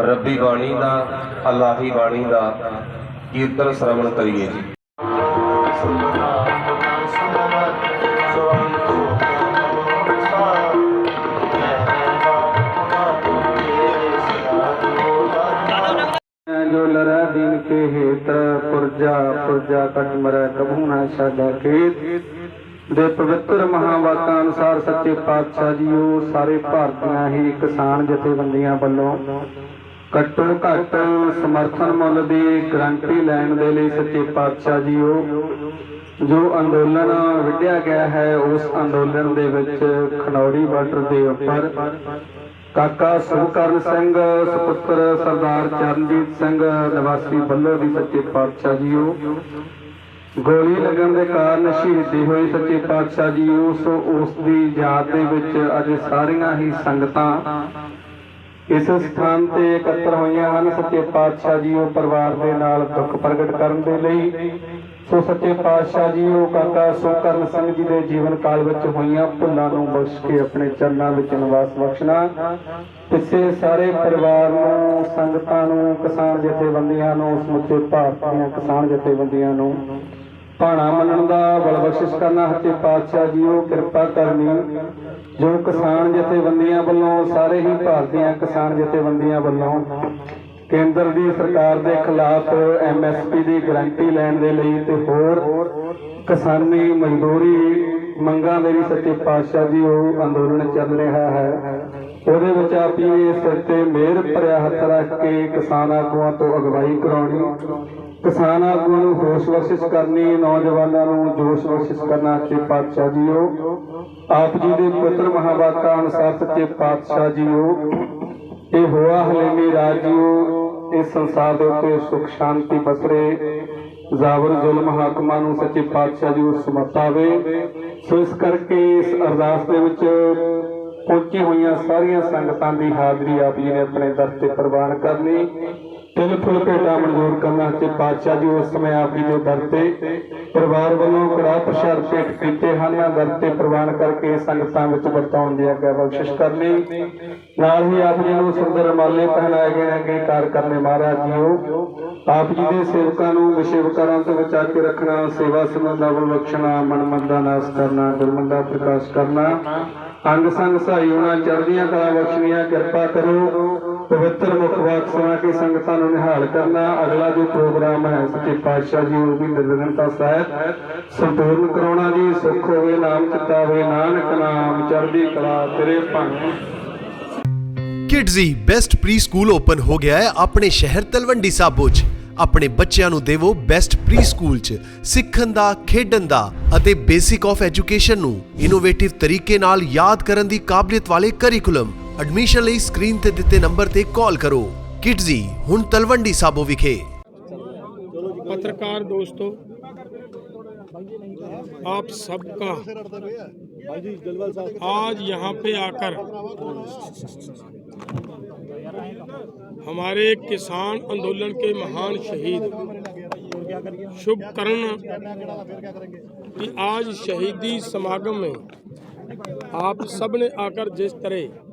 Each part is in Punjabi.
ਰੱਬੀ ਬਾਣੀ ਦਾ, ਅਲਾਹੀ ਬਾਣੀ ਦਾ ਕੀਰਤਨ ਸ਼ਰਵਣ ਕਰੀਏ ਜੀ। ਜੋ ਲਰੈ ਦੀਨ ਕੇ ਹੇਤ ਪੁਰਜਾ ਪੁਰਜਾ ਕਟ ਮਰੈ, ਕਬਹੂ ਨਾ ਸਾਡਾ ਖੇਤ ਦੇ ਪਵਿੱਤਰ ਮਹਾਵਾਕਾਂ ਅਨੁਸਾਰ ਸੱਚੇ ਪਾਤਸ਼ਾਹ ਜੀਓ, ਸਾਰੇ ਭਾਰਤੀਆਂ ਹੀ ਕਿਸਾਨ ਜਥੇਬੰਦੀਆਂ ਵੱਲੋਂ ਘੱਟੋ ਘੱਟ ਸਮਰਥਨ ਮੁੱਲ ਦੀ ਗਰੰਟੀ ਲੈਣ ਦੇ ਲਈ ਸੱਚੇ ਪਾਤਸ਼ਾਹ ਜੀਓ, ਜੋ ਅੰਦੋਲਨ ਵਿੱਢਿਆ ਗਿਆ ਹੈ, ਉਸ ਅੰਦੋਲਨ ਦੇ ਵਿੱਚ ਖਨੌੜੀ ਬਾਰਡਰ ਦੇ ਉੱਪਰ ਕਾਕਾ ਸੁਖਕਰਨ ਸਿੰਘ, ਸੁਪੁੱਤਰ ਸਰਦਾਰ ਚਰਨਜੀਤ ਸਿੰਘ, ਨਿਵਾਸੀ ਬੱਲੋ ਦੀ ਸੱਚੇ ਪਾਤਸ਼ਾਹ ਜੀਓ। ਗੋਲੀ ਲੱਗਣ ਦੇ ਕਾਰਨ ਸ਼ਹੀਦੀ ਹੋਈ ਸੱਚੇ ਪਾਤਸ਼ਾਹ ਜੀ ਉਸ ਉਸ ਦੀ ਯਾਦ ਦੇ ਵਿੱਚ ਅੱਜ ਸਾਰੀਆਂ ਹੀ ਸੰਗਤਾਂ ਇਸ ਸਥਾਨ ਤੇ ਇਕੱਤਰ ਹੋਈਆਂ ਹਨ ਸੱਚੇ ਪਾਤਸ਼ਾਹ ਜੀ ਉਹ ਪਰਿਵਾਰ ਦੇ ਨਾਲ ਦੁੱਖ ਪ੍ਰਗਟ ਕਰਨ ਦੇ ਲਈ। ਸੋ ਸੱਚੇ ਪਾਤਸ਼ਾਹ ਜੀ ਉਹ ਕਾਕਾ ਸੁਖਕਰਨ ਸਿੰਘ ਜੀ ਦੇ ਜੀਵਨ ਕਾਲ ਵਿੱਚ ਹੋਈਆਂ ਭੁੱਲਾਂ ਨੂੰ ਬਖਸ਼ ਕੇ ਆਪਣੇ ਚਰਨਾਂ ਵਿੱਚ ਨਿਵਾਸ ਬਖਸ਼ਣਾ। ਪਿੱਛੇ ਸਾਰੇ ਪਰਿਵਾਰ ਨੂੰ, ਸੰਗਤਾਂ ਨੂੰ, ਕਿਸਾਨ ਜਥੇਬੰਦੀਆਂ ਨੂੰ ਸਮੁੱਚੇ ਭਾਰਤ ਦੀਆਂ ਕਿਸਾਨ ਜਥੇਬੰਦੀਆਂ ਨੂੰ ਭਾਣਾ ਮੰਨਣ ਦਾ ਬਲ ਬਖਸ਼ਿਸ਼ ਕਰਨਾ। ਸੱਚੇ ਪਾਤਸ਼ਾਹ ਜੀ ਉਹ ਕਿਰਪਾ ਕਰਨੀ ਜੋ ਕਿਸਾਨ ਜਥੇਬੰਦੀਆਂ ਵੱਲੋਂ ਸਾਰੇ ਹੀ ਭਾਰਤੀਆਂ ਕਿਸਾਨ ਜਥੇਬੰਦੀਆਂ ਵੱਲੋਂ ਕੇਂਦਰ ਦੀ ਸਰਕਾਰ ਦੇ ਖਿਲਾਫ ਐਮਐਸਪੀ ਦੀ ਗਰੰਟੀ ਲੈਣ ਦੇ ਲਈ ਤੇ ਹੋਰ ਕਿਸਾਨੀ ਮਜ਼ਦੂਰੀ ਮੰਗਾਂ ਦੇ ਵੀ ਸੱਚੇ ਪਾਤਸ਼ਾਹ ਜੀ ਉਹ ਅੰਦੋਲਨ ਚੱਲ ਰਿਹਾ ਹੈ। ਉਹਦੇ ਵਿੱਚ ਆਪ ਨੇ ਸਿਰ ਤੇ ਮਿਹਰ ਭਰਿਆ ਹੱਥ ਰੱਖ ਕੇ ਕਿਸਾਨ ਆਗੂਆਂ ਤੋਂ ਅਗਵਾਈ ਕਰਾਉਣੀ ਕਿਸਾਨ ਆਗੂਆਂ ਨੂੰ ਹੋਸ਼ ਬਖਸ਼ਿਸ਼ ਕਰਨੀ, ਨੌਜਵਾਨਾਂ ਨੂੰ ਜੋਸ਼ ਬਖਸ਼ਿਸ਼ ਕਰਨਾ ਸੱਚੇ ਪਾਤਸ਼ਾਹ ਜੀਓ। ਆਪ ਜੀ ਦੇ ਪੁੱਤਰ ਮਹਾਵਾਕਾ ਅਨੁਸਾਰ ਸੱਚੇ ਪਾਤਸ਼ਾਹ ਜੀਓ। ਇਹ ਹੋਆ ਹਲੇਮੀ ਰਾਜਿਓ ਇਸ ਸੰਸਾਰ ਦੇ ਉੱਤੇ ਸੁਖ ਸ਼ਾਂਤੀ ਬਸਰੇ। ਜ਼ਾਬਰ ਜ਼ੁਲਮ ਹਾਕਮਾਂ ਨੂੰ ਸੱਚੇ ਪਾਤਸ਼ਾਹ ਜੀ ਉਸ ਸਮਤਾਵੇ ਸੋ ਇਸ ਕਰਕੇ ਇਸ ਅਰਦਾਸ ਦੇ ਵਿੱਚ ਪਹੁੰਚੀ ਹੋਈਆਂ ਸਾਰੀਆਂ ਸੰਗਤਾਂ ਦੀ ਹਾਜ਼ਰੀ ਆਪ ਜੀ ਨੇ ਆਪਣੇ ਦਰ ਤੇ ਪ੍ਰਵਾਨ ਕਰਨੀ। ਤਿਲ ਭੇਟਾ ਮਨਜ਼ੂਰ ਕਰਨਾ ਤੇ ਪਾਤਸ਼ਾਹ ਜੀ ਉਸ ਸਮੇਂ ਆਪ ਜੀ ਦੇ ਦਰ ਤੇ ਪਰਿਵਾਰ ਵੱਲੋਂ ਕੜਾ ਪ੍ਰਸ਼ਾਦ ਭੇਟ ਕੀਤੇ ਹਨ। ਦਰ ਤੇ ਪ੍ਰਵਾਨ ਕਰਕੇ ਸੰਗਤਾਂ ਵਿੱਚ ਵਰਤਾਉਣ ਦੀ ਆਗਿਆ ਬਖਸ਼ਿਸ਼ ਕਰਨੀ। ਨਾਲ ਹੀ ਆਪ ਜੀ ਨੂੰ ਸੁੰਦਰ ਰਮਾਲੇ ਪਹਿਨਾਏ ਗਏ ਨੇ ਅੰਗੀਕਾਰ ਕਰਨੇ ਮਹਾਰਾਜ ਜੀਓ। ਆਪ ਜੀ ਦੇ ਸੇਵਕਾਂ ਨੂੰ ਵਿਸ਼ੇਵਕਾਰਾਂ ਤੋਂ ਬਚਾ ਕੇ ਰੱਖਣਾ, ਸੇਵਾ ਸਮੇਂ ਦਾ ਬਖਸ਼ਣਾ ਮਨ ਮਨ ਦਾ ਨਾਸ ਕਰਨਾ, ਗੁਰਮੰਦਾ ਪ੍ਰਕਾਸ਼ ਕਰਨਾ। ਅੰਗ ਸੰਗ ਸਹਾਈ ਹੋਣਾ, ਚੜ੍ਹਦੀਆਂ ਕਲਾ ਬਖਸ਼ਣੀਆਂ, ਕਿਰਪਾ ਕਰੋ। ਪਵਿੱਤਰ ਮੁਖ ਸੁਣਾ ਕੇ ਸੰਗਤਾਂ ਨੂੰ ਨਿਹਾਲ ਕਰਨਾ। ਅਗਲਾ ਜੋ ਪ੍ਰੋਗਰਾਮ ਹੈ, ਸੱਚੇ ਪਾਤਸ਼ਾਹ ਜੀ, ਉਹ ਵੀ ਨਿਰਵਿਘਨਤਾ ਸਹਿਤ ਸੰਪੂਰਨ ਕਰਾਉਣਾ ਜੀ। ਸੁਖ ਹੋਵੇ, ਨਾਮ ਚਿੱਤਾ ਨਾਨਕ ਨਾਮ, ਚੜ੍ਹਦੀ ਕਲਾ, ਤੇਰੇ ਭਾਣੇ Kidzee best pre school open ਹੋ ਗਿਆ ਹੈ ਆਪਣੇ ਸ਼ਹਿਰ ਤਲਵੰਡੀ ਸਾਬੋ 'ਚ। ਆਪਣੇ ਬੱਚਿਆਂ ਨੂੰ ਦੇਵੋ ਬੈਸਟ ਪ੍ਰੀ ਸਕੂਲ 'ਚ। ਸਿੱਖਣ ਦਾ, ਖੇਡਣ ਦਾ ਅਤੇ ਬੇਸਿਕ ਆਫ ਐਜੂਕੇਸ਼ਨ ਨੂੰ ਇਨੋਵੇਟਿਵ ਤਰੀਕੇ ਨਾਲ ਯਾਦ ਕਰਨ ਦੀ ਕਾਬਲੀਅਤ ਵਾਲੇ ਕਰਿਕੂਲਮ ਐਡਮਿਸ਼ਨ ਲਈ ਸਕਰੀਨ ਤੇ ਦਿੱਤੇ ਨੰਬਰ ਤੇ ਕਾਲ ਕਰੋ ਕਿਡਜ਼ੀ ਹੁਣ ਤਲਵੰਡੀ ਸਾਬੋ ਵਿਖੇ पत्रकार दोस्तों आप सबका आज यहाँ पे आकर हमारे किसान आंदोलन के महान शहीद शुभ कर्ण की आज शहीदी समागम में आप सब ने आकर जिस तरह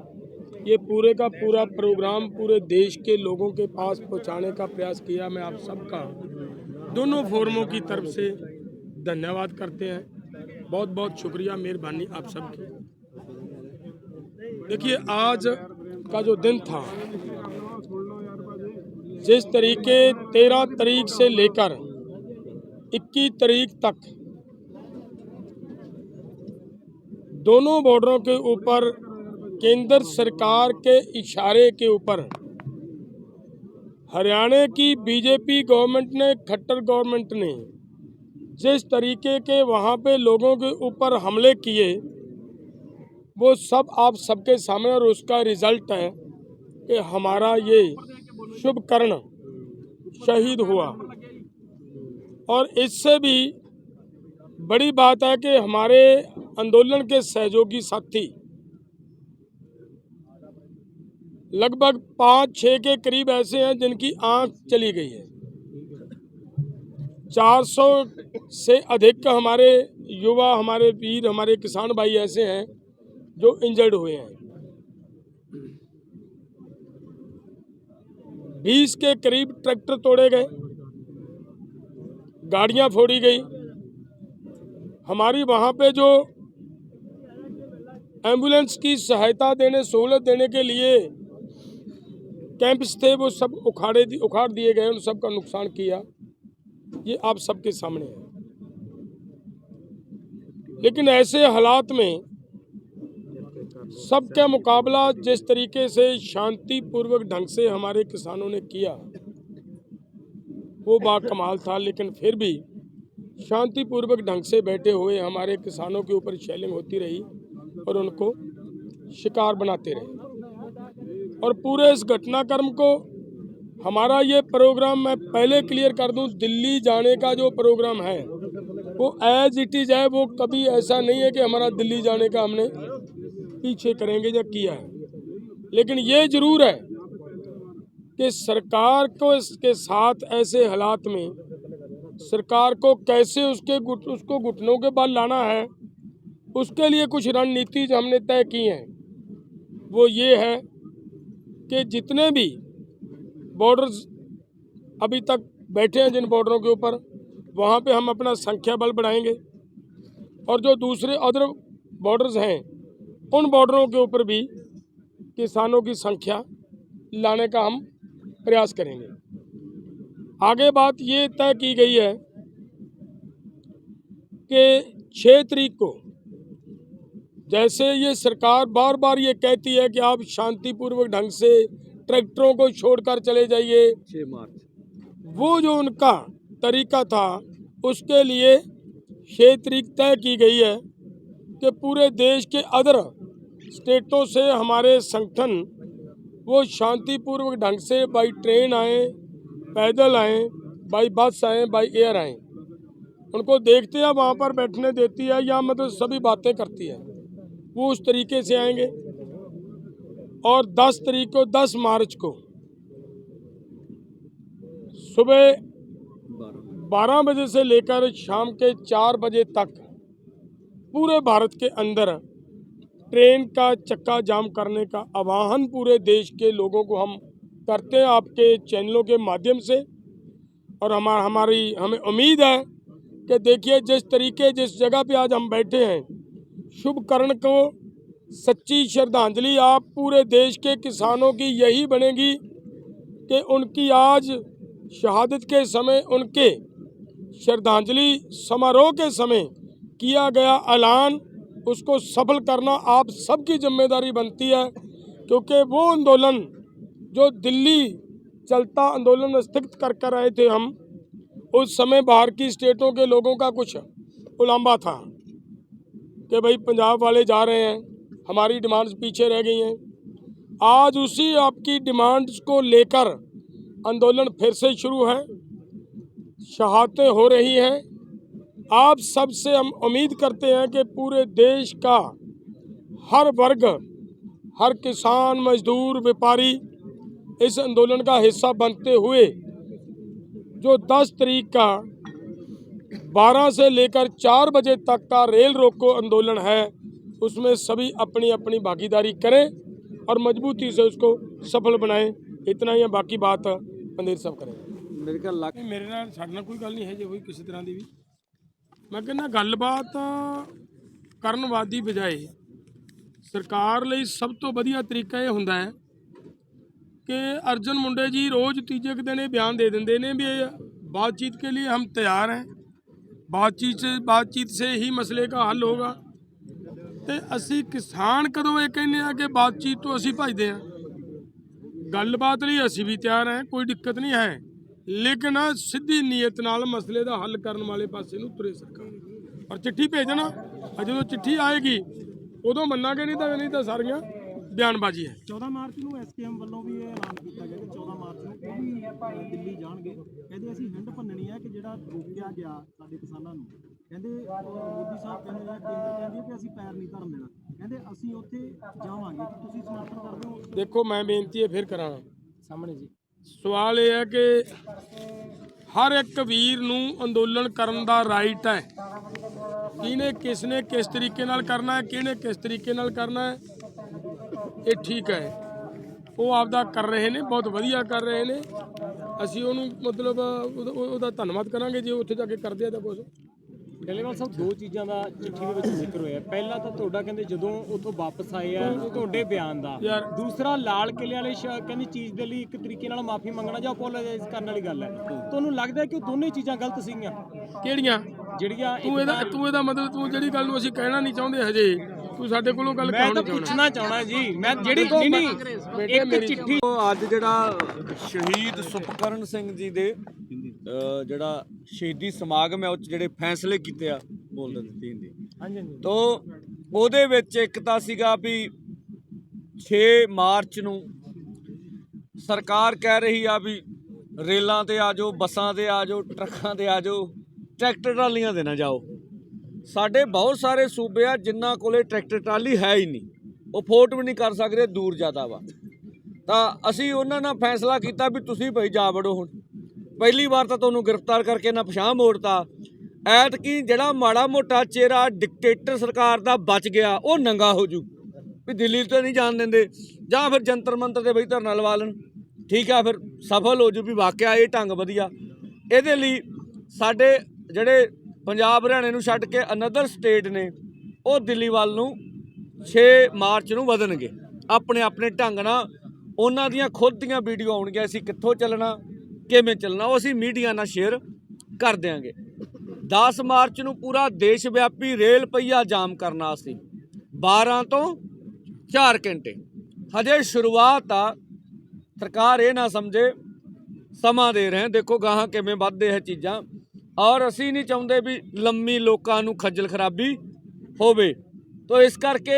ये पूरे का पूरा प्रोग्राम पूरे देश के लोगों के पास पहुँचाने का प्रयास किया मैं आप सबका दोनों फोरमों की तरफ़ से धन्यवाद करते हैं। बहुत बहुत शुक्रिया, मेहरबानी आप सबकी। देखिए, आज का जो दिन था, जिस तरीके तेरह तारीख से लेकर इक्कीस तारीख तक दोनों बॉर्डरों के ऊपर केंद्र सरकार के इशारे के ऊपर। हरियाणा की बीजेपी गवर्नमेंट ने, खट्टर गवर्नमेंट ने, जिस तरीके के वहाँ पे लोगों के ऊपर हमले किए, वो सब आप सबके सामने और उसका रिज़ल्ट है कि हमारा ये शुभ कर्ण शहीद हुआ। और इससे भी बड़ी बात है कि हमारे आंदोलन के सहयोगी साथी लगभग पाँच छः के करीब ऐसे हैं जिनकी आँख चली गई है। 400 से अधिक हमारे युवा, हमारे वीर, हमारे किसान भाई ऐसे हैं जो इंजर्ड हुए हैं। बीस के करीब ट्रैक्टर तोड़े गए, गाड़ियाँ फोड़ी गई। हमारी वहाँ पे जो एंबुलेंस की सहायता देने, सहूलत देने के लिए कैंप्स थे, वो सब उखाड़े उखाड़ दिए गए, उन सब का नुकसान किया। ये आप सबके सामने है। लेकिन ऐसे हालात में सबका मुकाबला जिस तरीके से शांतिपूर्वक ढंग से हमारे किसानों ने किया, वो बा कमाल था, लेकिन फिर भी शांतिपूर्वक ढंग से बैठे हुए हमारे किसानों के ऊपर शैलिंग होती रही और उनको शिकार बनाते रहे। और पूरे इस घटनाक्रम को हमारा ये प्रोग्राम मैं पहले क्लियर कर दूँ, दिल्ली जाने का जो प्रोग्राम है, वो एज इट इज़ है, वो कभी ऐसा नहीं है कि हमारा दिल्ली जाने का हमने पीछे करेंगे या किया है। लेकिन ये ज़रूर है कि सरकार को इसके साथ ऐसे हालात में, सरकार को कैसे उसके गुट, उसको घुटनों के बल लाना है, उसके लिए कुछ रणनीति जो हमने तय की हैं, वो ये है कि जितने भी बॉर्डर्स अभी तक बैठे हैं जिन बॉर्डरों के ऊपर, वहाँ पे हम अपना संख्या बल बढ़ाएँगे। और जो दूसरे अदर बॉर्डर्स हैं, उन बॉर्डरों के ऊपर भी किसानों की संख्या लाने का हम प्रयास करेंगे। आगे बात ये तय की गई है कि छः तारीख को जैसे ये सरकार बार बार ये कहती है कि आप शांतिपूर्वक ढंग से ट्रैक्टरों को छोड़कर चले जाइए। छः मार्च। वो जो उनका तरीका था उसके लिए तारीख तय की गई है कि पूरे देश के अदर स्टेटों से हमारे संगठन वो शांतिपूर्वक ढंग से बाई ट्रेन आए पैदल आए बाई बस आए बाई एयर आए। उनको देखते हैं वहाँ पर बैठने देती है या मतलब सभी बातें करती है। वो उस तरीके से आएँगे। और 10 तारीख को 10 मार्च को सुबह बारह बजे से लेकर शाम के चार बजे तक पूरे भारत के अंदर ट्रेन का चक्का जाम करने का आवाहन पूरे देश के लोगों को हम करते हैं आपके चैनलों के माध्यम से। और हमारा हमारी, हमें उम्मीद है कि देखिए जिस तरीके, जिस जगह पे आज हम बैठे हैं शुभ कर्ण को। सच्ची श्रद्धांजलि आप पूरे देश के किसानों की यही बनेगी कि उनकी आज शहादत के समय उनके श्रद्धांजलि समारोह के समय किया गया ऐलान, उसको सफल करना आप सबकी ज़िम्मेदारी बनती है, क्योंकि वो आंदोलन जो दिल्ली चलता आंदोलन स्थगित कर कर रहे थे हम, उस समय बाहर की स्टेटों के लोगों का कुछ उलाम्बा था। कि भाई पंजाब वाले जा रहे हैं, हमारी डिमांड्स पीछे रह गई हैं। आज उसी आपकी डिमांड्स को लेकर आंदोलन फिर से शुरू है, शहादतें हो रही हैं। आप सबसे हम उम्मीद करते हैं कि पूरे देश का हर वर्ग, हर किसान, मजदूर, व्यापारी इस आंदोलन का हिस्सा बनते हुए जो 10 तारीख का 12 से लेकर 4 बजे तक का रेल रोको आंदोलन है उसमें सभी अपनी अपनी भागीदारी करें और मजबूती से उसको सफल बनाएं इतना ही है, बाकी बात मंदिर सब करें ਮੇਰੇ ਕੋਲ ਲੱਖ ਮੇਰੇ ਨਾਲ ਸਾਡੇ ਨਾਲ ਕੋਈ ਗੱਲ ਨਹੀਂ ਹੈ ਜੇ ਕੋਈ ਕਿਸੇ ਤਰ੍ਹਾਂ ਦੀ ਵੀ ਮੈਂ ਕਹਿੰਦਾ ਗੱਲਬਾਤ ਕਰਨ ਵਾਦੀ ਬਜਾਏ ਸਰਕਾਰ ਲਈ ਸਭ ਤੋਂ ਵਧੀਆ ਤਰੀਕਾ ਇਹ ਹੁੰਦਾ ਹੈ ਕਿ ਅਰਜਨ ਮੁੰਡੇ ਜੀ ਰੋਜ਼ ਤੀਜੇ ਕੁ ਦਿਨ ਇਹ ਬਿਆਨ ਦੇ ਦਿੰਦੇ ਨੇ ਵੀ ਇਹ बातचीत के लिए हम तैयार हैं बातचीत से बातचीत से ही मसले का हल होगा ਤੇ ਅਸੀਂ ਕਿਸਾਨ ਕਦੋਂ ਇਹ ਕਹਿੰਦੇ ਆ ਕਿ ਬਾਤਚੀਤ ਤੋਂ ਅਸੀਂ ਭਜਦੇ ਆ ਗੱਲਬਾਤ ਲਈ ਅਸੀਂ ਵੀ ਤਿਆਰ ਹਾਂ ਕੋਈ ਦਿੱਕਤ ਨਹੀਂ ਹੈ ਲੇਕਿਨ ਸਿੱਧੀ ਨੀਅਤ ਨਾਲ ਮਸਲੇ ਦਾ ਹੱਲ ਕਰਨ ਵਾਲੇ ਪਾਸੇ ਨੂੰ ਤੁਰੇ ਸਰਕਾਰ ਔਰ ਚਿੱਠੀ ਭੇਜਣਾ ਆ ਜਦੋਂ ਚਿੱਠੀ ਆਏਗੀ ਉਦੋਂ ਮੰਨਾਂਗੇ ਨਹੀਂ ਤਾਂ ਨਹੀਂ ਤਾਂ ਸਾਰੀਆਂ ਬਿਆਨਬਾਜ਼ੀ ਹੈ। 14 ਮਾਰਚ ਨੂੰ ਐਸਕੇਐਮ ਵੱਲੋਂ ਵੀ ਇਹ ਐਲਾਨ ਕੀਤਾ ਗਿਆ ਕਿ 14 ਮਾਰਚ ਨੂੰ ਉਹ ਵੀ ਦਿੱਲੀ ਜਾਣਗੇ। ਕਹਿੰਦੇ ਅਸੀਂ ਹਿੰਡ ਭੰਨਣੀ ਹੈ ਕਿ ਜਿਹੜਾ ਰੋਕਿਆ ਗਿਆ ਸਾਡੇ ਕਿਸਾਨਾਂ ਨੂੰ। ਕਹਿੰਦੇ ਮੋਦੀ ਸਾਹਿਬ ਕਹਿੰਦੇ ਆ ਕੇਂਦਰ ਕਹਿੰਦੀ ਹੈ ਕਿ ਅਸੀਂ ਪੈਰ ਨਹੀਂ ਧਰਨ ਦੇਣਾ। ਕਹਿੰਦੇ ਅਸੀਂ ਉੱਥੇ ਜਾਵਾਂਗੇ। ਕਿ ਤੁਸੀਂ ਸਮਰਥਨ ਕਰਦੇ ਹੋ ਦੇਖੋ ਮੈਂ ਬੇਨਤੀ ਹੈ ਫਿਰ ਕਰਾਂਗਾ। ਸਾਹਮਣੇ ਜੀ। ਸਵਾਲ ਇਹ ਹੈ ਕਿ ਹਰ ਇੱਕ ਵੀਰ ਨੂੰ ਅੰਦੋਲਨ ਕਰਨ ਦਾ ਰਾਈਟ ਹੈ। ਕਿਹਨੇ ਕਿਸ ਨੇ ਕਿਸ ਤਰੀਕੇ ਨਾਲ ਕਰਨਾ ਹੈ ਕਿਹਨੇ ਕਿਸ ਤਰੀਕੇ ਨਾਲ ਕਰਨਾ ਹੈ? ਇਹ ਠੀਕ ਹੈ। ਉਹ ਆਪਦਾ ਕਰ ਰਹੇ ਨੇ ਬਹੁਤ ਵਧੀਆ ਕਰ ਰਹੇ ਨੇ। ਅਸੀਂ ਉਹਨੂੰ ਮਤਲਬ ਉਹਦਾ- ਉਹਦਾ ਧੰਨਵਾਦ ਕਰਾਂਗੇ ਜੇ ਉੱਥੇ ਜਾ ਕੇ ਕਰਦੇ ਆ ਤਾਂ ਕੁਝ ਡੱਲੇਵਾਲ ਸਾਹਿਬ ਦੋ ਚੀਜ਼ਾਂ ਦਾ ਚਿੱਠੀ ਦੇ ਵਿੱਚ ਜ਼ਿਕਰ ਹੋਇਆ। ਪਹਿਲਾ ਤਾਂ ਤੁਹਾਡਾ ਕਹਿੰਦੇ ਜਦੋਂ ਉੱਥੋਂ ਵਾਪਸ ਆਏ ਆ ਤੁਹਾਡੇ ਬਿਆਨ ਦਾ। ਯਾਰ- ਦੂਸਰਾ ਲਾਲ ਕਿਲੇ ਵਾਲੇ ਸ਼- ਕਹਿੰਦੀ ਚੀਜ਼ ਦੇ ਲਈ ਇੱਕ ਤਰੀਕੇ ਨਾਲ ਮਾਫੀ ਮੰਗਣਾ ਜਾਂ ਅਪੋਲੋਜਾਈਜ਼ ਕਰਨ ਵਾਲੀ ਗੱਲ ਹੈ। ਤੁਹਾਨੂੰ ਲੱਗਦਾ ਹੈ ਕਿ ਉਹ ਦੋਨੇ ਚੀਜ਼ਾਂ ਗਲਤ ਸੀਗੀਆਂ? ਕਿਹੜੀਆਂ? ਜਿਹੜੀਆਂ ਤੂੰ ਇਹਦਾ ਤੂੰ ਇਹਦਾ ਮਤਲਬ ਤੂੰ ਜਿਹੜੀ ਗੱਲ ਨੂੰ ਅਸੀਂ ਕਹਿਣਾ ਨਹੀਂ ਚਾਹੁੰਦੇ ਹਜੇ। ਤੂੰ ਸਾਡੇ ਕੋਲੋਂ ਗੱਲ ਮੈਂ ਤਾਂ ਪੁੱਛਣਾ ਚਾਹਣਾ ਜੀ। ਮੈਂ ਜਿਹੜੀ ਨਹੀਂ ਨਹੀਂ ਇੱਕ ਚਿੱਠੀ ਅੱਜ ਜਿਹੜਾ ਸ਼ਹੀਦ ਸੁਪਕਰਨ ਸਿੰਘ ਜੀ ਦੇ ਜਿਹੜਾ ਸ਼ਹੀਦੀ ਸਮਾਗਮ ਹੈ ਉਹ 'ਚ ਜਿਹੜੇ ਫੈਸਲੇ ਕੀਤੇ ਆ ਬੋਲ ਦਿੱਤੀ ਹਿੰਦੀ। ਹਾਂਜੀ ਹਾਂਜੀ। ਤੋ ਉਹਦੇ ਵਿੱਚ ਇੱਕ ਤਾਂ ਸੀਗਾ ਵੀ 6 ਮਾਰਚ ਨੂੰ ਸਰਕਾਰ ਕਹਿ ਰਹੀ ਆ ਵੀ ਰੇਲਾਂ ਤੇ ਆ ਜਾਓ ਬੱਸਾਂ ਤੇ ਆ ਜਾਓ ਟਰੱਕਾਂ ਤੇ ਆ ਜਾਓ ਟਰੈਕਟਰ ਟਰਾਲੀਆਂ ਤੇ ਨਾ ਜਾਓ। ਸਾਡੇ ਬਹੁਤ ਸਾਰੇ ਸੂਬੇ ਆ ਜਿਨ੍ਹਾਂ ਕੋਲੇ ਟਰੈਕਟਰ ਟਰਾਲੀ ਹੈ ਹੀ ਨਹੀਂ। ਉਹ ਫੋਰਟ ਵੀ ਨਹੀਂ ਕਰ ਸਕਦੇ, ਦੂਰ ਜ਼ਿਆਦਾ ਵਾ। ਤਾਂ ਅਸੀਂ ਉਹਨਾਂ ਨਾਲ ਫੈਸਲਾ ਕੀਤਾ ਵੀ ਤੁਸੀਂ ਭਾਈ ਜਾ ਵੜੋ ਹੁਣ। ਪਹਿਲੀ ਵਾਰ ਤਾਂ ਤੁਹਾਨੂੰ ਗ੍ਰਿਫਤਾਰ ਕਰਕੇ ਨਾ ਪਛਾਣ ਮੋੜਤਾ। ਐਤਕੀ ਜਿਹੜਾ ਮਾੜਾ ਮੋਟਾ ਚਿਹਰਾ ਡਿਕਟੇਟਰ ਸਰਕਾਰ ਦਾ ਬਚ ਗਿਆ, ਉਹ ਨੰਗਾ ਹੋ ਜੂ। ਵੀ ਦਿੱਲੀ ਤੋਂ ਨਹੀਂ ਜਾਣ ਦਿੰਦੇ। ਜਾਂ ਫਿਰ ਜੰਤਰ ਮੰਤਰ ਤੇ ਬਈ ਧਰਨਾ ਲਵਾ ਲੈਣ। ਠੀਕ ਆ, ਫਿਰ ਸਫਲ ਹੋ ਜੂ ਵੀ ਵਾਕਿਆ ਇਹ ਢੰਗ ਵਧੀਆ। ਇਹਦੇ ਲਈ ਸਾਡੇ ਜਿਹੜੇ ਪੰਜਾਬ ਹਰਿਆਣੇ ਨੂੰ ਛੱਡ ਕੇ ਅਨਦਰ ਸਟੇਟ ਨੇ, ਉਹ ਦਿੱਲੀ ਵੱਲ ਨੂੰ 6 ਮਾਰਚ ਨੂੰ ਵਧਣਗੇ। ਆਪਣੇ ਆਪਣੇ ਢੰਗ ਨਾਲ ਉਹਨਾਂ ਦੀਆਂ ਖੁਦ ਦੀਆਂ ਵੀਡੀਓ ਆਉਣਗੀਆਂ, ਅਸੀਂ ਕਿੱਥੋਂ ਚੱਲਣਾ, ਕਿਵੇਂ ਚੱਲਣਾ, ਉਹ ਅਸੀਂ ਮੀਡੀਆ ਨਾਲ ਸ਼ੇਅਰ ਕਰ ਦਿਆਂਗੇ। 10 ਮਾਰਚ ਨੂੰ ਪੂਰਾ ਦੇਸ਼ ਵਿਆਪੀ ਰੇਲ ਪਈਆ ਜਾਮ ਕਰਨਾ ਸੀ 12 ਤੋਂ 4 ਘੰਟੇ। ਹਜੇ ਸ਼ੁਰੂਆਤ ਆ, ਸਰਕਾਰ ਇਹ ਨਾ ਸਮਝੇ, ਸਮਾਂ ਦੇ ਰਹੇ, ਦੇਖੋ ਗਾਹਾਂ ਕਿਵੇਂ ਵੱਧਦੇ ਹੈ ਚੀਜ਼ਾਂ। ਔਰ ਅਸੀਂ ਨਹੀਂ ਚਾਹੁੰਦੇ ਵੀ ਲੰਮੀ ਲੋਕਾਂ ਨੂੰ ਖੱਜਲ ਖਰਾਬੀ ਹੋਵੇ। ਤੋ ਇਸ ਕਰਕੇ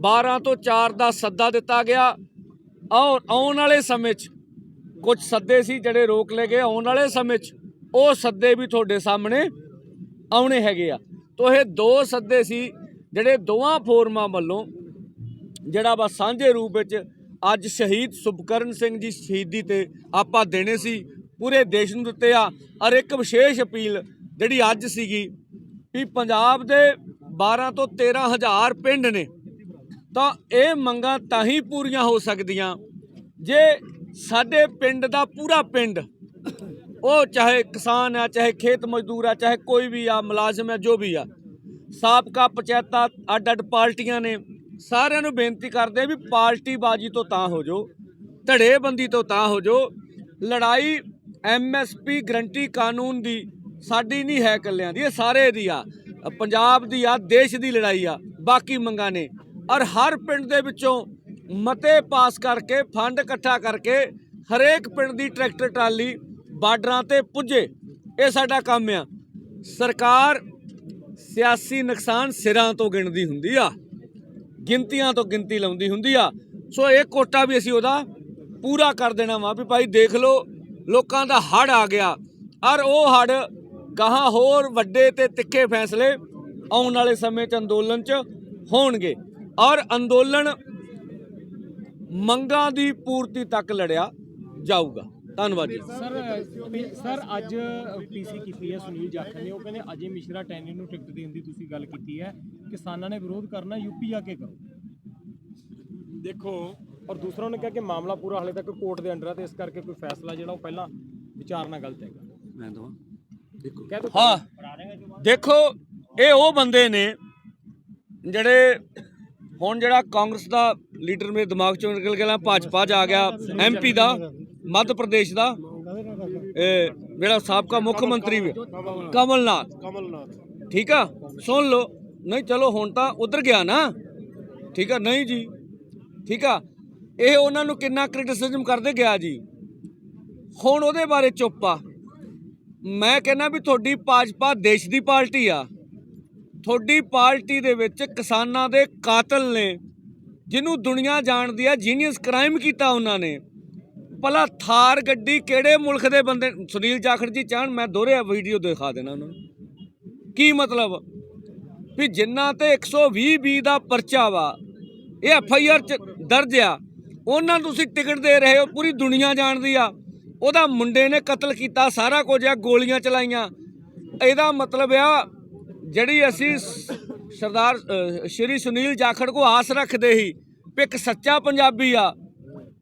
12 ਤੋਂ 4 ਦਾ ਸੱਦਾ ਦਿੱਤਾ ਗਿਆ। ਔਰ ਆਉਣ ਵਾਲੇ ਸਮੇਂ 'ਚ ਕੁਝ ਸੱਦੇ ਸੀ ਜਿਹੜੇ ਰੋਕ ਲਏ ਗਏ। ਆਉਣ ਵਾਲੇ ਸਮੇਂ 'ਚ ਉਹ ਸੱਦੇ ਵੀ ਤੁਹਾਡੇ ਸਾਹਮਣੇ ਆਉਣੇ ਹੈਗੇ ਆ। ਤੋ ਇਹ ਦੋ ਸੱਦੇ ਸੀ ਜਿਹੜੇ ਦੋਵਾਂ ਫੋਰਮਾਂ ਵੱਲੋਂ ਜਿਹੜਾ ਵਾ ਸਾਂਝੇ ਰੂਪ ਵਿੱਚ ਅੱਜ ਸ਼ਹੀਦ ਸੁਭਕਰਨ ਸਿੰਘ ਜੀ ਸ਼ਹੀਦੀ ਤੇ ਆਪਾਂ ਦੇਣੇ ਸੀ। ਪੂਰੇ ਦੇਸ਼ ਨੂੰ ਦਿੱਤੇ ਆ। ਔਰ ਇੱਕ ਵਿਸ਼ੇਸ਼ ਅਪੀਲ ਜਿਹੜੀ ਅੱਜ ਸੀਗੀ ਵੀ ਪੰਜਾਬ ਦੇ 12 ਤੋਂ 13 ਹਜ਼ਾਰ ਪਿੰਡ ਨੇ, ਤਾਂ ਇਹ ਮੰਗਾਂ ਤਾਂ ਹੀ ਪੂਰੀਆਂ ਹੋ ਸਕਦੀਆਂ ਜੇ ਸਾਡੇ ਪਿੰਡ ਦਾ ਪੂਰਾ ਪਿੰਡ, ਉਹ ਚਾਹੇ ਕਿਸਾਨ ਆ, ਚਾਹੇ ਖੇਤ ਮਜ਼ਦੂਰ ਆ, ਚਾਹੇ ਕੋਈ ਵੀ ਆ, ਮੁਲਾਜ਼ਮ ਆ, ਜੋ ਵੀ ਆ, ਸਾਬਕਾ ਪੰਚਾਇਤਾਂ ਅੱਡ ਅੱਡ ਪਾਰਟੀਆਂ ਨੇ, ਸਾਰਿਆਂ ਨੂੰ ਬੇਨਤੀ ਕਰਦੇ ਵੀ ਪਾਰਟੀ ਬਾਜੀ ਤੋਂ ਤਾਂ ਹੋ ਜੋ ਧੜੇਬੰਦੀ ਤੋਂ ਤਾਂ ਹੋ ਜੋ ਲੜਾਈ ਐਮਐਸਪੀ ਗਰੰਟੀ ਕਾਨੂੰਨ ਦੀ ਸਾਡੀ ਨਹੀਂ ਹੈ ਇਕੱਲਿਆਂ ਦੀ, ਇਹ ਸਾਰੇ ਦੀ ਆ। ਪੰਜਾਬ ਦੀ ਆ, ਦੇਸ਼ ਦੀ ਲੜਾਈ ਆ, ਬਾਕੀ ਮੰਗਾਂ ਨੇ। ਔਰ ਹਰ ਪਿੰਡ ਦੇ ਵਿੱਚੋਂ ਮਤੇ ਪਾਸ ਕਰਕੇ, ਫੰਡ ਇਕੱਠਾ ਕਰਕੇ ਹਰੇਕ ਪਿੰਡ ਦੀ ਟਰੈਕਟਰ ਟਰਾਲੀ ਬਾਰਡਰਾਂ ਤੇ ਪੁੱਜੇ, ਇਹ ਸਾਡਾ ਕੰਮ ਆ। ਸਰਕਾਰ ਸਿਆਸੀ ਨੁਕਸਾਨ ਸਿਰਾਂ ਤੋਂ ਗਿਣਦੀ ਹੁੰਦੀ ਆ, ਗਿਣਤੀਆਂ ਤੋਂ ਗਿਣਤੀ ਲਾਉਂਦੀ ਹੁੰਦੀ ਆ। ਸੋ ਇਹ ਕੋਟਾ ਵੀ ਅਸੀਂ ਉਹਦਾ ਪੂਰਾ ਕਰ ਦੇਣਾ ਵਾ ਵੀ ਭਾਈ ਦੇਖ ਲਓ ਲੋਕਾਂ ਦਾ ਹੜ ਆ ਗਿਆ। ਔਰ ਉਹ ਹੜ ਗਾਹਾਂ ਹੋਰ ਵੱਡੇ ਤੇ ਤਿੱਖੇ ਫੈਸਲੇ ਆਉਣ ਵਾਲੇ ਸਮੇਂ 'ਚ ਅੰਦੋਲਨ 'ਚ ਹੋਣਗੇ। ਔਰ ਅੰਦੋਲਨ ਮੰਗਾਂ ਦੀ ਪੂਰਤੀ ਤੱਕ ਲੜਿਆ ਜਾਊਗਾ। ਧੰਨਵਾਦ ਜੀ। ਸਰ ਪੀ- ਸਰ ਅੱਜ ਪੀਸੀ ਕੀਤੀ ਹੈ ਸੁਨੀਲ ਜਾਖੜ ਨੇ। ਉਹ ਕਹਿੰਦੇ ਅਜੇ ਮਿਸ਼ਰਾ ਟੈਨੀ ਨੂੰ ਟਿਕਟ ਦੇਣ ਦੀ ਤੁਸੀਂ ਗੱਲ ਕੀਤੀ ਹੈ। ਕਿਸਾਨਾਂ ਨੇ ਵਿਰੋਧ ਕਰਨਾ ਯੂਪੀ ਜਾ ਕੇ ਕਰੋ। ਦੇਖੋ ਔਰ ਦੂਸਰਾ ਉਹਨੇ ਕਿਹਾ ਕਿ ਮਾਮਲਾ ਪੂਰਾ ਹਲੇ ਤੱਕ ਕੋਰਟ ਦੇ ਅੰਡਰ ਹੈ ਤੇ ਇਸ ਕਰਕੇ ਕੋਈ ਫੈਸਲਾ ਜਿਹੜਾ ਉਹ ਪਹਿਲਾਂ ਵਿਚਾਰਨਾ ਗਲਤ ਹੈਗਾ। ਮੈਂ ਦਵਾਂ ਕਹਿ ਦੋ ਹਾਂ। ਦੇਖੋ ਇਹ ਉਹ ਬੰਦੇ ਨੇ ਜਿਹੜੇ ਹੁਣ ਜਿਹੜਾ ਕਾਂਗਰਸ ਦਾ ਲੀਡਰ ਮੇਰੇ ਦਿਮਾਗ ਚੋਂ ਨਿਕਲ ਗਿਆ ਭਾਜਪਾ 'ਚ ਆ ਗਿਆ ਐਮਪੀ ਦਾ ਮੱਧ ਪ੍ਰਦੇਸ਼ ਦਾ ਇਹ ਜਿਹੜਾ ਸਾਬਕਾ ਮੁੱਖ ਮੰਤਰੀ ਕਮਲਨਾਥ ਕਮਲਨਾਥ। ਠੀਕ ਆ? ਸੁਣ ਲਓ। ਨਹੀਂ ਚਲੋ ਹੁਣ ਤਾਂ ਉਧਰ ਗਿਆ ਨਾ। ਠੀਕ ਆ? ਨਹੀਂ ਜੀ। ਠੀਕ ਆ? ਇਹ ਉਹਨਾਂ ਨੂੰ ਕਿੰਨਾ ਕ੍ਰਿਟਿਸਿਜ਼ਮ ਕਰਦੇ ਗਿਆ ਜੀ? ਹੁਣ ਉਹਦੇ ਬਾਰੇ ਚੁੱਪ ਆ। ਮੈਂ ਕਹਿੰਦਾ ਵੀ ਤੁਹਾਡੀ ਭਾਜਪਾ ਦੇਸ਼ ਦੀ ਪਾਰਟੀ ਆ। ਤੁਹਾਡੀ ਪਾਰਟੀ ਦੇ ਵਿੱਚ ਕਿਸਾਨਾਂ ਦੇ ਕਾਤਲ ਨੇ, ਜਿਹਨੂੰ ਦੁਨੀਆ ਜਾਣਦੀ ਆ ਜੀਨੀਅਸ ਕ੍ਰਾਈਮ ਕੀਤਾ ਉਹਨਾਂ ਨੇ। ਭਲਾ ਥਾਰ ਗੱਡੀ ਕਿਹੜੇ ਮੁਲਕ ਦੇ ਬੰਦੇ, ਸੁਨੀਲ ਜਾਖੜ ਜੀ ਚਾਹਣ, ਮੈਂ ਦੋਹਰਿਆ ਵੀਡੀਓ ਦਿਖਾ ਦੇਣਾ ਉਹਨਾਂ ਨੂੰ। ਕੀ ਮਤਲਬ? ਵੀ ਜਿਨ੍ਹਾਂ ਤੇ 120 ਬੀ ਦਾ ਪਰਚਾ ਵਾ, ਇਹ ਐਫ ਆਈ ਆਰ ਚ ਦਰਜ ਆ। ਉਹਨਾਂ ਨੂੰ ਤੁਸੀਂ ਟਿਕਟ ਦੇ ਰਹੇ ਹੋ, ਪੂਰੀ ਦੁਨੀਆ ਜਾਣਦੀ ਆ। ਉਹਦਾ ਮੁੰਡੇ ਨੇ ਕਤਲ ਕੀਤਾ, ਸਾਰਾ ਕੁਝ ਆ, ਗੋਲੀਆਂ ਚਲਾਈਆਂ। ਇਹਦਾ ਮਤਲਬ ਆ, ਜਿਹੜੀ ਅਸੀਂ ਸਰਦਾਰ ਸ਼੍ਰੀ ਸੁਨੀਲ ਜਾਖੜ ਕੋ ਆਸ ਰੱਖਦੇ ਸੀ ਵੀ ਇੱਕ ਸੱਚਾ ਪੰਜਾਬੀ ਆ,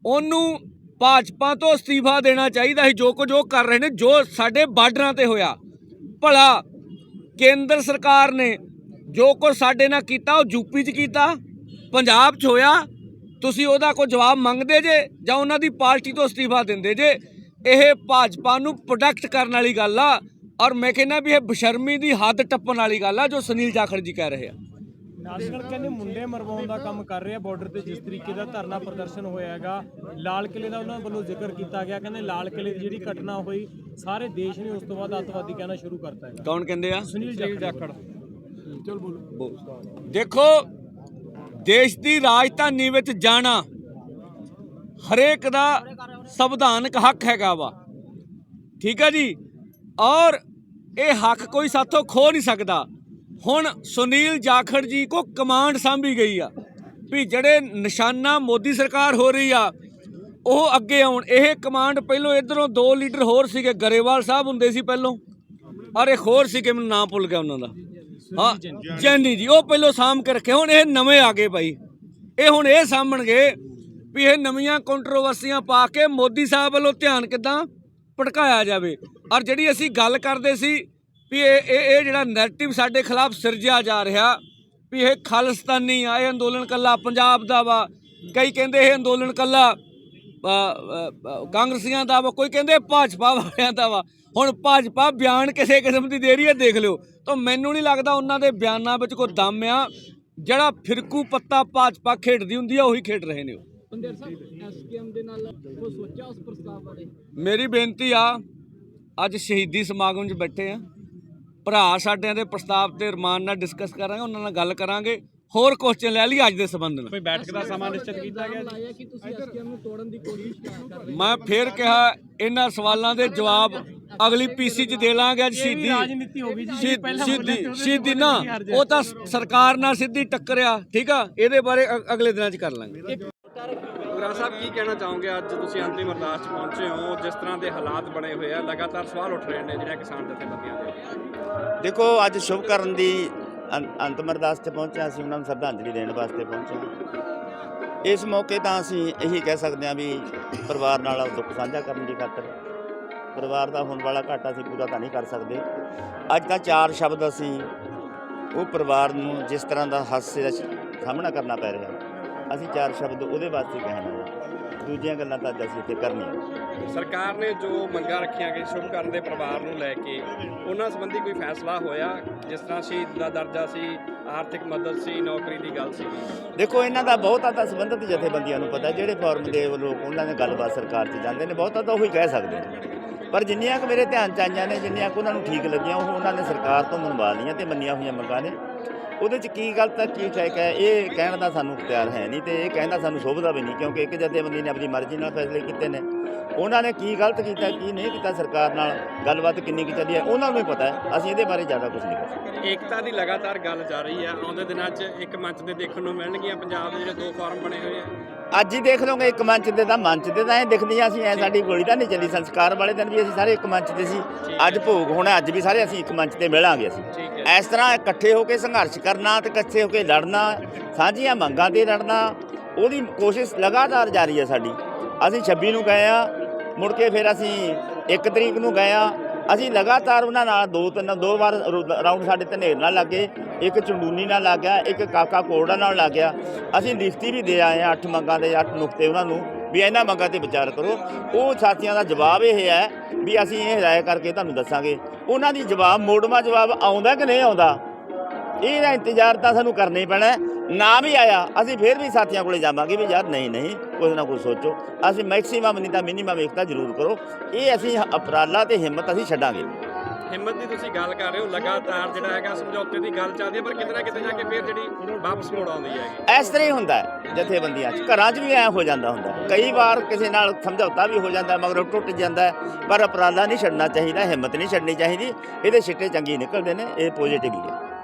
ਉਹਨੂੰ ਭਾਜਪਾ ਤੋਂ ਅਸਤੀਫਾ ਦੇਣਾ ਚਾਹੀਦਾ ਸੀ, ਜੋ ਕੁਝ ਉਹ ਕਰ ਰਹੇ ਨੇ, ਜੋ ਸਾਡੇ ਬਾਰਡਰਾਂ ਤੇ ਹੋਇਆ। ਭਲਾ ਕੇਂਦਰ ਸਰਕਾਰ ਨੇ ਜੋ ਕੁਝ ਸਾਡੇ ਨਾਲ ਕੀਤਾ, ਉਹ ਯੂਪੀ 'ਚ ਕੀਤਾ, ਪੰਜਾਬ 'ਚ ਹੋਇਆ ਤੁਸੀਂ ਉਹਦਾ ਕੋਈ ਜਵਾਬ ਮੰਗਦੇ ਜੇ ਜਾਂ ਉਹਨਾਂ ਦੀ ਪਾਰਟੀ ਤੋਂ ਅਸਤੀਫਾ ਦਿੰਦੇ ਜੇ ਇਹ ਭਾਜਪਾ ਨੂੰ ਪ੍ਰੋਟੈਕਟ ਕਰਨ ਵਾਲੀ ਗੱਲ ਆ ਔਰ ਮੈਂ ਕਹਿੰਦਾ ਵੀ ਇਹ ਬਸ਼ਰਮੀ ਦੀ ਹੱਦ ਟੱਪਣ ਵਾਲੀ ਗੱਲ ਆ ਜੋ ਸੁਨੀਲ ਜਾਖੜ ਜੀ ਕਹਿ ਰਹੇ ਆ। ਨਾਲ ਦੀ ਨਾਲ ਕਹਿੰਦੇ ਮੁੰਡੇ ਮਰਵਾਉਣ ਦਾ ਕੰਮ ਕਰ ਰਹੇ ਆ ਬਾਰਡਰ ਤੇ ਜਿਸ ਤਰੀਕੇ ਦਾ ਧਰਨਾ ਪ੍ਰਦਰਸ਼ਨ ਹੋਇਆ ਹੈਗਾ ਲਾਲ ਕਿਲੇ ਦਾ ਉਹਨਾਂ ਵੱਲੋਂ ਜ਼ਿਕਰ ਕੀਤਾ ਗਿਆ ਕਹਿੰਦੇ ਲਾਲ ਕਿਲੇ ਦੀ ਜਿਹੜੀ ਘਟਨਾ ਹੋਈ ਸਾਰੇ ਦੇਸ਼ ਨੇ ਉਸ ਤੋਂ ਬਾਅਦ ਅੱਤਵਾਦੀ ਕਹਿਣਾ ਸ਼ੁਰੂ ਕਰਤਾ ਹੈਗਾ। ਕੌਣ ਕਹਿੰਦੇ ਆ? ਸੁਨੀਲ ਜਾਖੜ। ਚਲ ਬੋਲੋ। ਦੇਖੋ ਦੇਸ਼ ਦੀ ਰਾਜਧਾਨੀ ਵਿੱਚ ਜਾਣਾ ਹਰੇਕ ਦਾ ਸੰਵਿਧਾਨਕ ਹੱਕ ਹੈਗਾ ਵਾ। ਠੀਕ ਹੈ ਜੀ? ਔਰ ਇਹ ਹੱਕ ਕੋਈ ਸਾਥੋਂ ਖੋ ਨਹੀਂ ਸਕਦਾ। ਹੁਣ ਸੁਨੀਲ ਜਾਖੜ ਜੀ ਕੋ ਕਮਾਂਡ ਸਾਂਭੀ ਗਈ ਆ ਵੀ ਜਿਹੜੇ ਨਿਸ਼ਾਨਾ ਮੋਦੀ ਸਰਕਾਰ ਹੋ ਰਹੀ ਆ, ਉਹ ਅੱਗੇ ਆਉਣ। ਇਹ ਕਮਾਂਡ ਪਹਿਲੋਂ ਇਧਰੋਂ ਦੋ ਲੀਡਰ ਹੋਰ ਸੀਗੇ, ਗਰੇਵਾਲ ਸਾਹਿਬ ਹੁੰਦੇ ਸੀ ਪਹਿਲੋਂ। ਔਰ ਇੱਕ ਹੋਰ ਸੀਗੇ, ਮੈਨੂੰ ਨਾਮ ਭੁੱਲ ਗਿਆ ਉਹਨਾਂ ਦਾ। ਹਾਂ ਜੈਨੀ ਜੀ ਉਹ ਪਹਿਲੋਂ ਸਾਂਭ ਕੇ ਰੱਖੇ ਹੁਣ ਇਹ ਨਵੇਂ ਆ ਗਏ ਭਾਈ। ਇਹ ਹੁਣ ਇਹ ਸਾਂਭਣਗੇ ਵੀ ਇਹ ਨਵੀਆਂ ਕੰਟਰੋਵਰਸੀਆਂ ਪਾ ਕੇ ਮੋਦੀ ਸਾਹਿਬ ਵੱਲੋਂ ਧਿਆਨ ਕਿਦਾਂ ਭਟਕਾਇਆ ਜਾਵੇ। ਔਰ ਜਿਹੜੀ ਅਸੀਂ ਗੱਲ ਕਰਦੇ ਸੀ ਵੀ ਇਹ ਇਹ ਜਿਹੜਾ ਨੈਰੇਟਿਵ ਸਾਡੇ ਖਿਲਾਫ ਸਿਰਜਿਆ ਜਾ ਰਿਹਾ ਵੀ ਇਹ ਖਾਲਿਸਤਾਨੀ ਆ ਇਹ ਅੰਦੋਲਨ ਕੱਲਾ ਪੰਜਾਬ ਦਾ ਵਾ। ਕਈ ਕਹਿੰਦੇ ਇਹ ਅੰਦੋਲਨ ਕੱਲਾ ਕਾਂਗਰਸੀਆਂ ਦਾ ਵਾ ਕੋਈ ਕਹਿੰਦੇ ਭਾਜਪਾ ਵਾਲਿਆਂ ਦਾ ਵਾ। ਹੁਣ ਭਾਜਪਾ ਬਿਆਨ ਕਿਸੇ ਕਿਸਮ ਦੀ ਦੇ ਰਹੀ ਹੈ ਦੇਖ ਲਿਓ। ਤਾਂ ਮੈਨੂੰ ਨਹੀਂ ਲੱਗਦਾ ਉਹਨਾਂ ਦੇ ਬਿਆਨਾਂ ਵਿੱਚ ਕੋਈ ਦਮ ਆ। ਜਿਹੜਾ ਫਿਰਕੂ ਪੱਤਾ ਭਾਜਪਾ ਖੇਡਦੀ ਹੁੰਦੀ ਆ ਉਹੀ ਖੇਡ ਰਹੇ ਨੇ ਉਹ। ਪੰਦੇਰ ਸਾਹਿਬ ਐਸਕੇਐਮ ਦੇ ਨਾਲ ਕੋਈ ਸੋਚਿਆ ਉਸ ਪ੍ਰਸਤਾਵ ਬਾਰੇ? ਮੇਰੀ ਬੇਨਤੀ ਆ ਅੱਜ ਸ਼ਹੀਦੀ ਸਮਾਗਮ 'ਚ ਬੈਠੇ ਆ। ਭਰਾ ਸਾਡਿਆਂ ਦੇ ਪ੍ਰਸਤਾਵ ਤੇ ਰਮਾਨ ਨਾਲ ਡਿਸਕਸ ਕਰਾਂਗੇ ਉਹਨਾਂ ਨਾਲ ਗੱਲ ਕਰਾਂਗੇ। ਹੋਰ ਕੁਐਸਚਨ ਲੈ ਲਈ ਅੱਜ ਦੇ ਸੰਬੰਧ ਨਾਲ। ਕੋਈ ਬੈਠਕ ਦਾ ਸਮਾਂ ਨਿਸ਼ਚਿਤ ਕੀਤਾ ਗਿਆ ਲਾਇਆ ਕਿ ਤੁਸੀਂ ਐਸਕੇਐਮ ਨੂੰ ਤੋੜਨ ਦੀ ਕੋਸ਼ਿਸ਼ ਕਰ ਰਹੇ ਮੈਂ ਫੇਰ ਕਿਹਾ ਇਹਨਾਂ ਸਵਾਲਾਂ ਦੇ ਜਵਾਬ ਅਗਲੀ ਪੀਸੀ 'ਚ ਦੇ ਲਾਂਗੇ ਅੱਜ ਸ਼ਹੀਦੀ ਰਾਜਨੀਤੀ ਹੋ ਗਈ ਜੀ ਸ਼ਹੀਦੀ ਸ਼ਹੀਦੀ ਨਾ ਉਹ ਤਾਂ ਸਰਕਾਰ ਨਾਲ ਸਿੱਧੀ ਟੱਕਰਿਆ ਠੀਕ ਆ? ਇਹਦੇ ਬਾਰੇ ਅਗਲੇ ਦਿਨਾਂ 'ਚ ਕਰ ਲਾਂਗੇ। ਗੁਰਾਂ ਸਾਹਿਬ ਕੀ ਕਹਿਣਾ ਚਾਹੋਗੇ? ਅੱਜ ਤੁਸੀਂ ਅੰਤਿਮ ਅਰਦਾਸ 'ਚ ਪਹੁੰਚੇ ਹੋ। ਜਿਸ ਤਰ੍ਹਾਂ ਦੇ ਹਾਲਾਤ ਬਣੇ ਹੋਏ ਆ ਲਗਾਤਾਰ ਸਵਾਲ ਉੱਠ ਰਹੇ ਨੇ ਜਿਹੜੇ ਕਿਸਾਨ ਜਥੇਬੰਦੀਆਂ ਦੇ। ਦੇਖੋ ਅੱਜ ਸ਼ੁਭ ਕਰਨ ਦੀ ਅੰਤਮ ਅਰਦਾਸ ਤੇ ਪਹੁੰਚਿਆ ਅਸੀਂ ਉਹਨਾਂ ਨੂੰ ਸ਼ਰਧਾਂਜਲੀ ਦੇਣ ਵਾਸਤੇ ਪਹੁੰਚੇ ਹਾਂ। ਇਸ ਮੌਕੇ ਤਾਂ ਅਸੀਂ ਇਹੀ ਕਹਿ ਸਕਦੇ ਹਾਂ ਵੀ ਪਰਿਵਾਰ ਨਾਲ ਦੁੱਖ ਸਾਂਝਾ ਕਰਨ ਦੀ ਖਾਤਰ। ਪਰਿਵਾਰ ਦਾ ਹੋਣ ਵਾਲਾ ਘਾਟਾ ਅਸੀਂ ਪੂਰਾ ਤਾਂ ਨਹੀਂ ਕਰ ਸਕਦੇ। ਅੱਜ ਤਾਂ ਚਾਰ ਸ਼ਬਦ ਅਸੀਂ ਉਹ ਪਰਿਵਾਰ ਨੂੰ ਜਿਸ ਤਰ੍ਹਾਂ ਦਾ ਹਾਸੇ ਦਾ ਸਾਹਮਣਾ ਕਰਨਾ ਪੈ ਰਿਹਾ, ਅਸੀਂ ਚਾਰ ਸ਼ਬਦ ਉਹਦੇ ਵਾਸਤੇ ਕਹਿਣਾ ਹੈ। ਦੂਜੀਆਂ ਗੱਲਾਂ ਤਾਂ ਅੱਜ ਅਸੀਂ ਇੱਥੇ ਕਰਨੀਆਂ। ਸਰਕਾਰ ਨੇ ਜੋ ਮੰਗਾਂ ਰੱਖੀਆਂ ਕਿ ਸ਼ੁਭ ਕਰਨ ਦੇ ਪਰਿਵਾਰ ਨੂੰ ਲੈ ਕੇ ਉਹਨਾਂ ਸੰਬੰਧੀ ਕੋਈ ਫੈਸਲਾ ਹੋਇਆ? ਜਿਸ ਤਰ੍ਹਾਂ ਸ਼ਹੀਦ ਦਾ ਦਰਜਾ ਸੀ ਆਰਥਿਕ ਮਦਦ ਸੀ ਨੌਕਰੀ ਦੀ ਗੱਲ ਸੀ। ਦੇਖੋ ਇਹਨਾਂ ਦਾ ਬਹੁਤਾ ਤਾਂ ਸੰਬੰਧਿਤ ਜਥੇਬੰਦੀਆਂ ਨੂੰ ਪਤਾ ਜਿਹੜੇ ਫੋਰਮ ਦੇ ਲੋਕ ਉਹਨਾਂ ਨੇ ਗੱਲਬਾਤ ਸਰਕਾਰ 'ਚ ਜਾਂਦੇ ਨੇ ਬਹੁਤਾ ਤਾਂ ਉਹੀ ਕਹਿ ਸਕਦੇ ਨੇ। ਪਰ ਜਿੰਨੀਆਂ ਕੁ ਮੇਰੇ ਧਿਆਨ 'ਚ ਆਈਆਂ ਨੇ ਜਿੰਨੀਆਂ ਕੁ ਉਹਨਾਂ ਨੂੰ ਠੀਕ ਲੱਗੀਆਂ ਉਹ ਉਹਨਾਂ ਨੇ ਸਰਕਾਰ ਤੋਂ ਮਨਵਾ ਲਈਆਂ ਤੇ ਮੰਨੀਆਂ ਹੋਈਆਂ ਮੰਗਾਂ ਨੇ। ਉਹਦੇ 'ਚ ਕੀ ਗਲਤ ਹੈ ਕੀ ਠੀਕ ਹੈ ਇਹ ਕਹਿਣ ਦਾ ਸਾਨੂੰ ਇਖਤਿਆਰ ਹੈ ਨਹੀਂ ਤੇ ਇਹ ਕਹਿੰਦਾ ਸਾਨੂੰ ਸ਼ੋਭਦਾ ਵੀ ਨਹੀਂ ਕਿਉਂਕਿ ਇੱਕ ਜਥੇਬੰਦੀ ਨੇ ਆਪਣੀ ਮਰਜ਼ੀ ਨਾਲ ਫੈਸਲੇ ਕੀਤੇ ਨੇ। ਉਹਨਾਂ ਨੇ ਕੀ ਗਲਤ ਕੀਤਾ ਕੀ ਨਹੀਂ ਕੀਤਾ ਸਰਕਾਰ ਨਾਲ ਗੱਲਬਾਤ ਕਿੰਨੀ ਕੀ ਚੱਲੀ ਹੈ ਉਹਨਾਂ ਨੂੰ ਹੀ ਪਤਾ ਹੈ ਅਸੀਂ ਇਹਦੇ ਬਾਰੇ ਜ਼ਿਆਦਾ ਕੁਝ ਨਹੀਂ ਕਰ ਸਕਦੇ ਏਕਤਾ ਦੀ ਲਗਾਤਾਰ ਗੱਲ ਚੱਲ ਰਹੀ ਹੈ ਆਉਂਦੇ ਦਿਨਾਂ 'ਚ ਇੱਕ ਮੰਚ ਤੇ ਦੇਖਣ ਨੂੰ ਮਿਲਣਗੀਆਂ ਪੰਜਾਬ ਦੇ ਜਿਹੜੇ ਦੋ ਫੋਰਮ ਬਣੇ ਹੋਏ ਆ। ਅੱਜ ਹੀ ਦੇਖ ਲਓਗੇ ਇੱਕ ਮੰਚ ਤੇ ਤਾਂ ਮੰਚ ਤੇ ਤਾਂ ਐ ਦਿਖਦੀਆਂ ਸੀ ਐ ਸਾਡੀ ਗੋਲੀ ਤਾਂ ਨਹੀਂ ਚੱਲੀ ਸੰਸਕਾਰ ਵਾਲੇ ਦਿਨ ਵੀ ਅਸੀਂ ਸਾਰੇ ਇੱਕ ਮੰਚ ਤੇ ਸੀ ਅੱਜ ਭੋਗ ਹੋਣਾ ਅੱਜ ਵੀ ਸਾਰੇ ਅਸੀਂ ਇੱਕ ਮੰਚ ਤੇ ਮਿਲਾਂਗੇ ਅਸੀਂ। ਇਸ ਤਰ੍ਹਾਂ ਇਕੱਠੇ ਹੋ ਕੇ ਸੰਘਰਸ਼ ਕਰਨਾ ਤੇ ਇਕੱਠੇ ਹੋ ਕੇ ਲੜਨਾ, ਸਾਂਝੀਆਂ ਮੰਗਾਂ ਤੇ ਲੜਨਾ, ਉਹਦੀ ਕੋਸ਼ਿਸ਼ ਲਗਾਤਾਰ ਜਾਰੀ ਹੈ ਸਾਡੀ। ਅਸੀਂ 26 ਨੂੰ ਗਏ ਆ ਮੁੜ ਕੇ ਫਿਰ ਅਸੀਂ 1 ਤਰੀਕ ਨੂੰ ਗਏ ਆ ਅਸੀਂ ਲਗਾਤਾਰ ਉਹਨਾਂ ਨਾਲ ਦੋ ਤਿੰਨ, ਦੋ ਵਾਰ ਰੂ- ਰਾਊਂਡ ਸਾਡੇ ਧਨੇਰ ਨਾਲ ਲੱਗੇ, ਇੱਕ ਚੰਡੂਨੀ ਨਾਲ ਲੱਗ ਗਿਆ, ਇੱਕ ਕਾਕਾ ਕੋੜਾ ਨਾਲ ਲੱਗ ਗਿਆ। ਅਸੀਂ ਲਿਖਤੀ ਵੀ ਦੇ ਆਏ ਆ ਅੱਠ ਮੰਗਾਂ ਦੇ, ਅੱਠ ਨੁਕਤੇ ਉਹਨਾਂ ਨੂੰ, ਵੀ ਇਹਨਾਂ ਮੰਗਾਂ ਤੇ ਵਿਚਾਰ ਕਰੋ। ਉਹ ਸਾਥੀਆਂ ਦਾ ਜਵਾਬ ਇਹ ਹੈ ਵੀ ਅਸੀਂ ਇਹ ਰਾਏ ਕਰਕੇ ਤੁਹਾਨੂੰ ਦੱਸਾਂਗੇ। ਉਹਨਾਂ ਦੀ ਜਵਾਬ ਮੋੜਵਾ ਜਵਾਬ ਆਉਂਦਾ ਕਿ ਨਹੀਂ ਆਉਂਦਾ? ਇਹਦਾ ਇੰਤਜ਼ਾਰ ਤਾਂ ਸਾਨੂੰ ਕਰਨਾ ਹੀ ਪੈਣਾ ਹੈ। ਨਾ ਵੀ ਆਇਆ ਅਸੀਂ ਫੇਰ ਵੀ ਸਾਥੀਆਂ ਕੋਲੇ ਜਾਵਾਂਗੇ ਵੀ ਯਾਰ ਨਹੀਂ ਨਹੀਂ ਕੁਝ ਨਾ ਕੁਝ ਸੋਚੋ। ਅਸੀਂ ਮੈਕਸਿਮਮ ਨਹੀਂ ਤਾਂ ਮਿਨੀਮਮ ਏਕਤਾ ਜ਼ਰੂਰ ਕਰੋ। ਇਹ ਅਸੀਂ ਅਪਰਾਲਾ ਤੇ ਹਿੰਮਤ ਅਸੀਂ ਛੱਡਾਂਗੇ। ਹਿੰਮਤ ਦੀ ਤੁਸੀਂ ਗੱਲ ਕਰ ਰਹੇ ਹੋ ਲਗਾਤਾਰ ਜਿਹੜਾ ਹੈਗਾ ਸਮਝੌਤੇ ਦੀ ਗੱਲ ਚੱਲਦੀ ਹੈ ਪਰ ਕਿਤੇ ਨਾ ਕਿਤੇ ਜਾ ਕੇ ਫਿਰ ਜਿਹੜੀ ਵਾਪਸ ਮੋੜ ਆਉਂਦੀ ਹੈਗੀ ਇਸ ਤਰ੍ਹਾਂ ਹੀ ਹੁੰਦਾ ਹੈ ਜਥੇਬੰਦੀਆਂ 'ਚ। ਘਰਾਂ 'ਚ ਵੀ ਐ ਹੋ ਜਾਂਦਾ ਹੁੰਦਾ ਹੈ। ਕਈ ਵਾਰ ਕਿਸੇ ਨਾਲ ਸਮਝੌਤਾ ਵੀ ਹੋ ਜਾਂਦਾ ਮਗਰ ਟੁੱਟ ਜਾਂਦਾ ਹੈ। ਪਰ ਅਪਰਾਲਾ ਨਹੀਂ ਛੱਡਣਾ ਚਾਹੀਦਾ ਹਿੰਮਤ ਨਹੀਂ ਛੱਡਣੀ ਚਾਹੀਦੀ। ਇਹਦੇ ਛਿੱਟੇ ਚੰਗੀ ਨਿਕਲਦੇ ਨੇ ਇਹ ਪੋਜ਼ਿਟਿਵ ਹੀ ਹੈ।